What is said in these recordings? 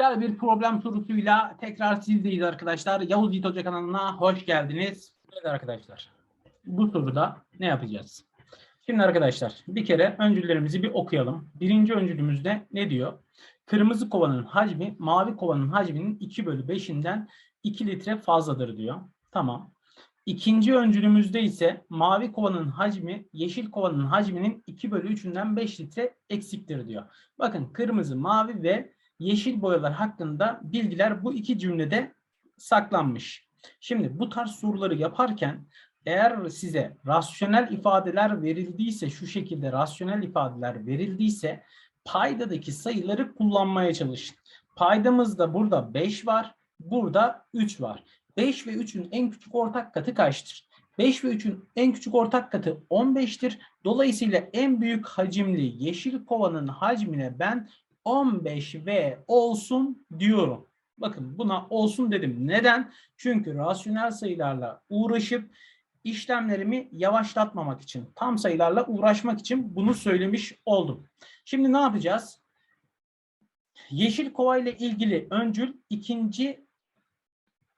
Güzel bir problem sorusuyla tekrar sizdeyiz arkadaşlar. Yavuz Yiğit Hoca kanalına hoş geldiniz. Evet arkadaşlar. Bu soruda ne yapacağız? Şimdi arkadaşlar bir kere öncüllerimizi bir okuyalım. Birinci öncülümüzde ne diyor? Kırmızı kovanın hacmi mavi kovanın hacminin 2 bölü 5'inden 2 litre fazladır diyor. Tamam. İkinci öncülümüzde ise mavi kovanın hacmi yeşil kovanın hacminin 2 bölü 3'ünden 5 litre eksiktir diyor. Bakın kırmızı, mavi ve yeşil boyalar hakkında bilgiler bu iki cümlede saklanmış. Şimdi bu tarz soruları yaparken eğer size rasyonel ifadeler verildiyse şu şekilde rasyonel ifadeler verildiyse paydadaki sayıları kullanmaya çalışın. Paydamızda burada 5 var, burada 3 var. 5 ve 3'ün en küçük ortak katı kaçtır? 5 ve 3'ün en küçük ortak katı 15'tir. Dolayısıyla en büyük hacimli yeşil kovanın hacmine ben 15V olsun diyorum. Bakın buna olsun dedim. Neden? Çünkü rasyonel sayılarla uğraşıp işlemlerimi yavaşlatmamak için, tam sayılarla uğraşmak için bunu söylemiş oldum. Şimdi ne yapacağız? Yeşil kova ile ilgili öncül ikinci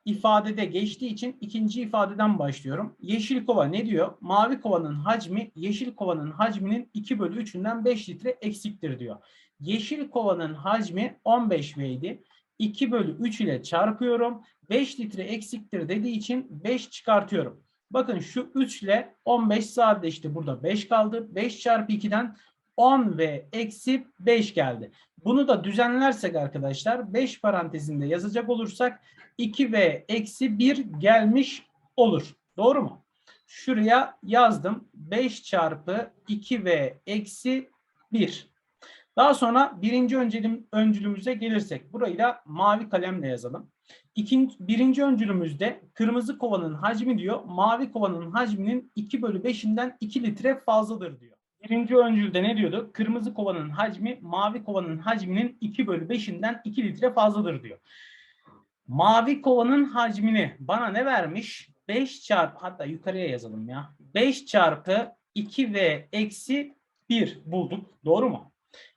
ifadede geçtiği için ikinci ifadeden başlıyorum. Yeşil kova ne diyor? Mavi kovanın hacmi yeşil kovanın hacminin 2 bölü 3'ünden 5 litre eksiktir diyor. Yeşil kovanın hacmi 15 V idi. 2 bölü 3 ile çarpıyorum. 5 litre eksiktir dediği için 5 çıkartıyorum. Bakın şu 3 ile 15 sadeleşti. Burada 5 kaldı. 5 çarpı 2'den 10 ve eksi 5 geldi. Bunu da düzenlersek arkadaşlar 5 parantezinde yazacak olursak 2 ve eksi 1 gelmiş olur. Doğru mu? Şuraya yazdım. 5 çarpı 2 ve eksi 1. Daha sonra birinci öncülüm, öncülümüze gelirsek burayı da mavi kalemle yazalım. İkinci, birinci öncülümüzde kırmızı kovanın hacmi diyor. Mavi kovanın hacminin 2 bölü 5'inden 2 litre fazladır diyor. Birinci öncülde ne diyordu? Kırmızı kovanın hacmi mavi kovanın hacminin 2 bölü 5'inden 2 litre fazladır diyor. Mavi kovanın hacmini bana ne vermiş? 5 çarpı hatta yukarıya yazalım ya. 5 çarpı 2 ve eksi 1 bulduk. Doğru mu?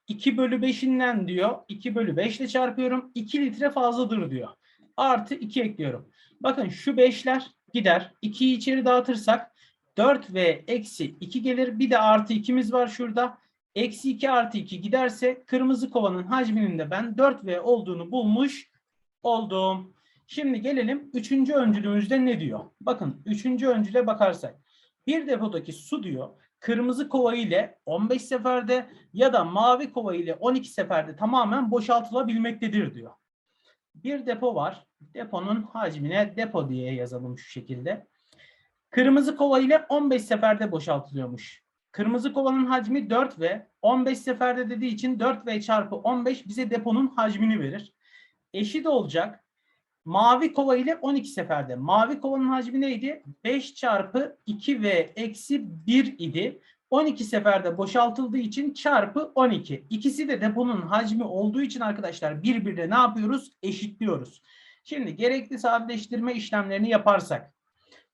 2 bölü 5'inden diyor. 2 bölü 5 ile çarpıyorum. 2 litre fazladır diyor. Artı 2 ekliyorum. Bakın şu 5'ler gider. 2'yi içeri dağıtırsak 4 ve eksi 2 gelir. Bir de artı 2'miz var şurada. Eksi 2 artı 2 giderse kırmızı kovanın hacminin de ben 4V olduğunu bulmuş oldum. Şimdi gelelim 3. öncülümüzde ne diyor? Bakın 3. öncüle bakarsak. Bir depodaki su diyor kırmızı kova ile 15 seferde ya da mavi kova ile 12 seferde tamamen boşaltılabilmektedir diyor. Bir depo var. Deponun hacmine depo diye yazalım şu şekilde. Kırmızı kova ile 15 seferde boşaltılıyormuş. Kırmızı kovanın hacmi 4 ve 15 seferde dediği için 4 v çarpı 15 bize deponun hacmini verir. Eşit olacak. Mavi kova ile 12 seferde. Mavi kovanın hacmi neydi? 5 çarpı 2 v eksi 1 idi. 12 seferde boşaltıldığı için çarpı 12. İkisi de deponun hacmi olduğu için arkadaşlar birbirine ne yapıyoruz? Eşitliyoruz. Şimdi gerekli sadeleştirme işlemlerini yaparsak.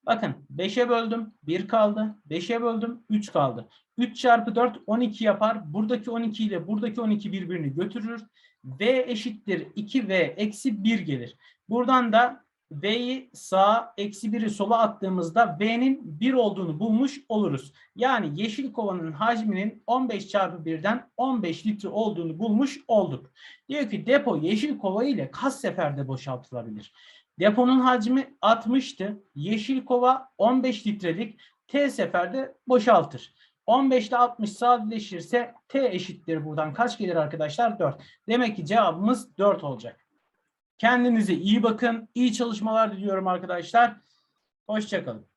Bakın 5'e böldüm 1 kaldı. 5'e böldüm 3 kaldı. 3 çarpı 4 12 yapar. Buradaki 12 ile buradaki 12 birbirini götürür. V eşittir 2V eksi 1 gelir. Buradan da V'yi sağa eksi 1'i sola attığımızda V'nin 1 olduğunu bulmuş oluruz. Yani yeşil kovanın hacminin 15 çarpı 1'den 15 litre olduğunu bulmuş olduk. Diyor ki depo yeşil kova ile kaç seferde boşaltılabilir? Deponun hacmi 60'tı. Yeşil kova 15 litrelik T seferde boşaltır. 15 ile 60 sadeleşirse T eşittir buradan. Kaç gelir arkadaşlar? 4. Demek ki cevabımız 4 olacak. Kendinize iyi bakın. İyi çalışmalar diliyorum arkadaşlar. Hoşçakalın.